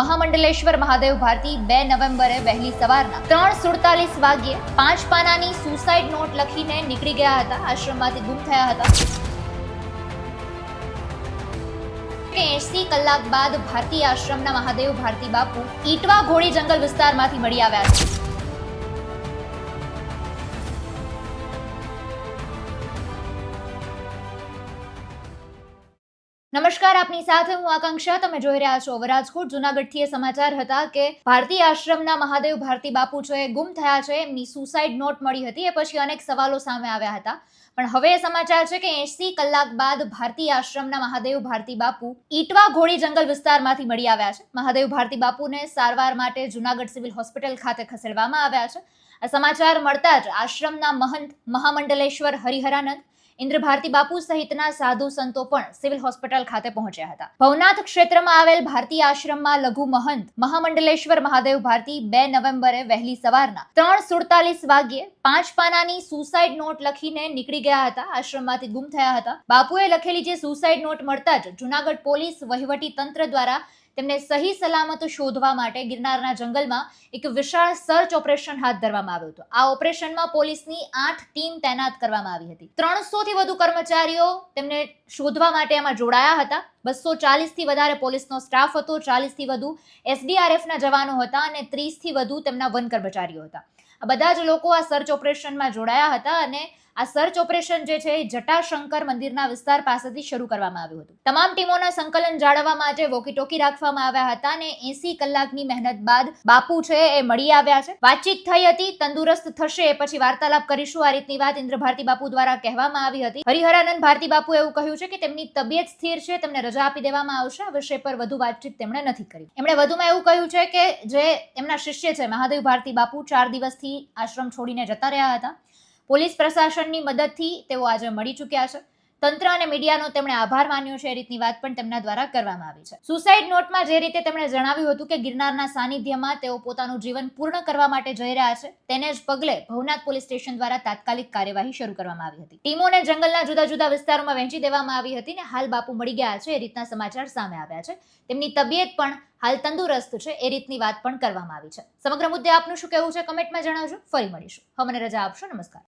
મહામંડલેશ્વર મહાદેવ ભારતી બે નવેમ્બરે વહેલી સવારના ત્રણ સુડતાલીસ વાગ્યે પાંચ પાનાની સુસાઇડ નોટ લખીને નીકળી ગયા હતા. આશ્રમમાંથી ગુમ થયા હતા. એસી કલાક બાદ ભારતી આશ્રમના મહાદેવ ભારતી બાપુ ઈટવા ઘોડી જંગલ વિસ્તારમાંથી મળી આવ્યા છે. નમસ્કાર, આપની સાથે હું આકાંક્ષા. તમે જોઈ રહ્યા છો રાજકોટ જુનાગઢથી સમાચાર હતા કે ભારતીય આશ્રમના મહાદેવ ભારતી બાપુ છે, ગુમ થયા છે. એમની સુસાઇડ નોટ મળી હતી. એ પછી અનેક સવાલો સામે આવ્યા હતા. પણ હવે સમાચાર છે કે એસી કલાક બાદ ભારતી આશ્રમના મહાદેવ ભારતી બાપુ ઈટવા ઘોડી જંગલ વિસ્તારમાંથી મળી આવ્યા છે. મહાદેવ ભારતી બાપુને સારવાર માટે જુનાગઢ સિવિલ હોસ્પિટલ ખાતે ખસેડવામાં આવ્યા છે. આ સમાચાર મળતા જ આશ્રમના મહંત મહામંડલેશ્વર હરિહરાનંદ ભારતી બાપુ સહિતના સાધુ સંતો પણ સિવિલ હોસ્પિટલ ખાતે પહોંચ્યા હતા. ભવનાથ ક્ષેત્રમાં આવેલ ભારતી આશ્રમમાં લઘુ મહંત મહામંડલેશ્વર મહાદેવ ભારતી બે નવેમ્બરે વહેલી સવારના ત્રણ સુડતાલીસ વાગ્યે પાંચ પાનાની સુસાઇડ નોટ લખીને નીકળી ગયા હતા. આશ્રમમાંથી ગુમ થયા હતા. બાપુએ લખેલી જે સુસાઇડ નોટ મળતા જ જુનાગઢ પોલીસ વહીવટી તંત્ર દ્વારા તેમને સહી સલામત શોધવા માટે ગિરનારના જંગલમાં એક વિશાળ સર્ચ ઓપરેશન હાથ ધરવામાં આવ્યું હતું. આ ઓપરેશનમાં પોલીસની આઠ ટીમ તૈનાત કરવામાં આવી હતી. ત્રણસોથી વધુ કર્મચારીઓ તેમને શોધવા માટે એમાં જોડાયા હતા. બસો ચાલીસથી વધારે પોલીસનો સ્ટાફ હતો, ચાલીસથી વધુ એસડીઆરએફના જવાનો હતા અને ત્રીસથી વધુ તેમના વન કર્મચારીઓ હતા. બધા જ લોકો આ સર્ચ ઓપરેશનમાં જોડાયા હતા અને આ સર્ચ ઓપરેશન જે છે જટાશંકર મંદિરના વિસ્તાર પાસેથી શરૂ કરવામાં આવ્યું હતું. તમામ ટીમોના સંકલન જાળવવા માટે વોકી ટોકી રાખવામાં આવ્યા હતા અને એસી કલાકની મહેનત બાદ બાપુ છે એ મળી આવ્યા છે. વાતચીત થઈ હતી, તંદુરસ્ત થશે પછી વાર્તાલાપ કરીશું. આ રીતની વાત ઇન્દ્ર ભારતી બાપુ દ્વારા કહેવામાં આવી હતી. હરિહરાનંદ ભારતી બાપુ એવું કહ્યું છે કે તેમની તબિયત સ્થિર છે, તેમને રજા આપી દેવામાં આવશે. આ વિષય પર વધુ વાતચીત તેમણે નથી કરી. એમણે વધુમાં એવું કહ્યું છે કે જે એમના શિષ્ય છે, મહાદેવ ભારતી બાપુ, ચાર દિવસથી આશ્રમ છોડીને જતા રહ્યા હતા. પોલીસ પ્રશાસનની મદદથી તેઓ આજે મળી ચૂક્યા છે. તંત્ર અને મીડિયાનો તેમણે આભાર માન્યો છે. એ રીતની વાત પણ તેમના દ્વારા કરવામાં આવી છે. સુસાઇડ નોટમાં જે રીતે તેમણે જણાવ્યું હતું કે ગિરનારના સાનિધ્યમાં તેઓ પોતાનું જીવન પૂર્ણ કરવા માટે જઈ રહ્યા છે, તેને જ પગલે ભવનાથ પોલીસ સ્ટેશન દ્વારા તાત્કાલિક કાર્યવાહી શરૂ કરવામાં આવી હતી. ટીમોને જંગલના જુદા જુદા વિસ્તારોમાં વહેંચી દેવામાં આવી હતી ને હાલ બાપુ મળી ગયા છે. એ રીતના સમાચાર સામે આવ્યા છે. તેમની તબિયત પણ હાલ તંદુરસ્ત છે. એ રીતની વાત પણ કરવામાં આવી છે. સમગ્ર મુદ્દે આપનું શું કહેવું છે? કમેન્ટમાં જણાવજો. ફરી મળીશું. હવે મને રજા આપશો. નમસ્કાર.